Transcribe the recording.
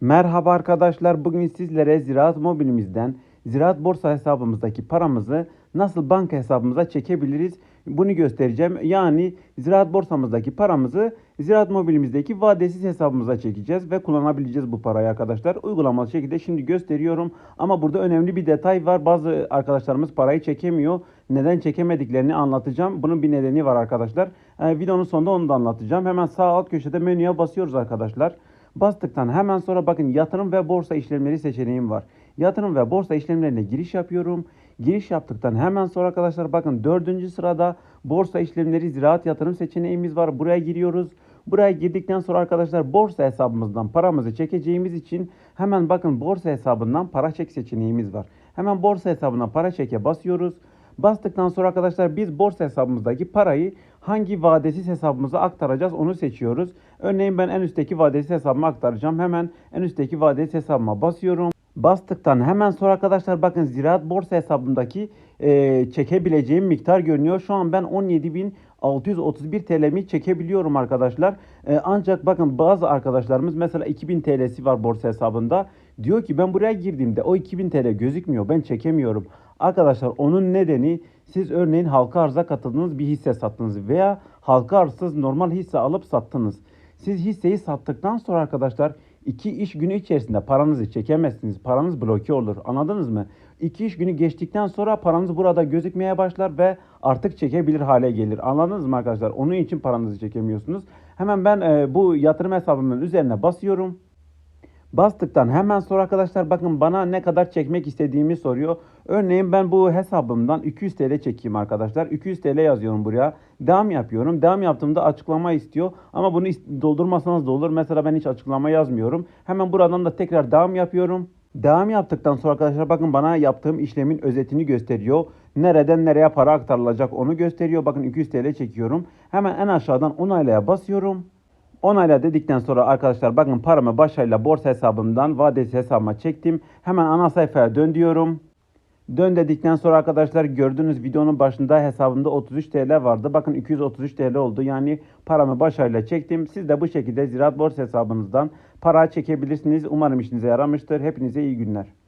Merhaba arkadaşlar. Bugün sizlere Ziraat Mobilimizden Ziraat Borsa hesabımızdaki paramızı nasıl banka hesabımıza çekebiliriz? Bunu göstereceğim. Yani Ziraat Borsamızdaki paramızı Ziraat Mobilimizdeki vadesiz hesabımıza çekeceğiz ve kullanabileceğiz bu parayı arkadaşlar. Uygulamalı şekilde şimdi gösteriyorum. Ama burada önemli bir detay var. Bazı arkadaşlarımız parayı çekemiyor. Neden çekemediklerini anlatacağım. Bunun bir nedeni var arkadaşlar. Ee, videonun sonunda onu da anlatacağım. Hemen sağ alt köşede menüye basıyoruz arkadaşlar. Bastıktan hemen sonra bakın yatırım ve borsa işlemleri seçeneğim var. Yatırım ve borsa işlemlerine giriş yapıyorum. Giriş yaptıktan hemen sonra arkadaşlar bakın dördüncü sırada borsa işlemleri ziraat yatırım seçeneğimiz var. Buraya giriyoruz. Buraya girdikten sonra arkadaşlar borsa hesabımızdan paramızı çekeceğimiz için hemen bakın borsa hesabından para çek seçeneğimiz var. Hemen borsa hesabına para çeke basıyoruz. Bastıktan sonra arkadaşlar biz borsa hesabımızdaki parayı hangi vadesiz hesabımıza aktaracağız onu seçiyoruz. Örneğin ben en üstteki vadesiz hesabıma aktaracağım. Hemen en üstteki vadesiz hesabıma basıyorum. Bastıktan hemen sonra arkadaşlar bakın Ziraat Borsa hesabımdaki e, çekebileceğim miktar görünüyor. Şu an ben 17.631 TL'mi çekebiliyorum arkadaşlar. E, ancak bakın bazı arkadaşlarımız mesela 2000 TL'si var borsa hesabında. Diyor ki ben buraya girdiğimde o 2000 TL gözükmüyor. Ben çekemiyorum. Arkadaşlar onun nedeni siz örneğin halka arza katıldınız bir hisse sattınız veya halka arzsız normal hisse alıp sattınız. Siz hisseyi sattıktan sonra arkadaşlar iki iş günü içerisinde paranızı çekemezsiniz. Paranız bloke olur. Anladınız mı? İki iş günü geçtikten sonra paranız burada gözükmeye başlar ve artık çekebilir hale gelir. Anladınız mı arkadaşlar? Onun için paranızı çekemiyorsunuz. Hemen ben e, bu yatırım hesabımın üzerine basıyorum. Bastıktan hemen sonra arkadaşlar bakın bana ne kadar çekmek istediğimi soruyor. Örneğin ben bu hesabımdan 200 TL çekeyim arkadaşlar. 200 TL yazıyorum buraya. Devam yapıyorum. Devam yaptığımda açıklama istiyor. Ama bunu doldurmasanız da olur. Mesela ben hiç açıklama yazmıyorum. Hemen buradan da tekrar devam yapıyorum. Devam yaptıktan sonra arkadaşlar bakın bana yaptığım işlemin özetini gösteriyor. Nereden nereye para aktarılacak onu gösteriyor. Bakın 200 TL çekiyorum. Hemen en aşağıdan onaylaya basıyorum. Onayla dedikten sonra arkadaşlar bakın paramı başarıyla borsa hesabımdan vadesi hesabıma çektim. Hemen ana sayfaya dön diyorum. Dön dedikten sonra arkadaşlar gördüğünüz videonun başında hesabımda 33 TL vardı. Bakın 233 TL oldu. Yani paramı başarıyla çektim. Siz de bu şekilde Ziraat Borsa hesabınızdan para çekebilirsiniz. Umarım işinize yaramıştır. Hepinize iyi günler.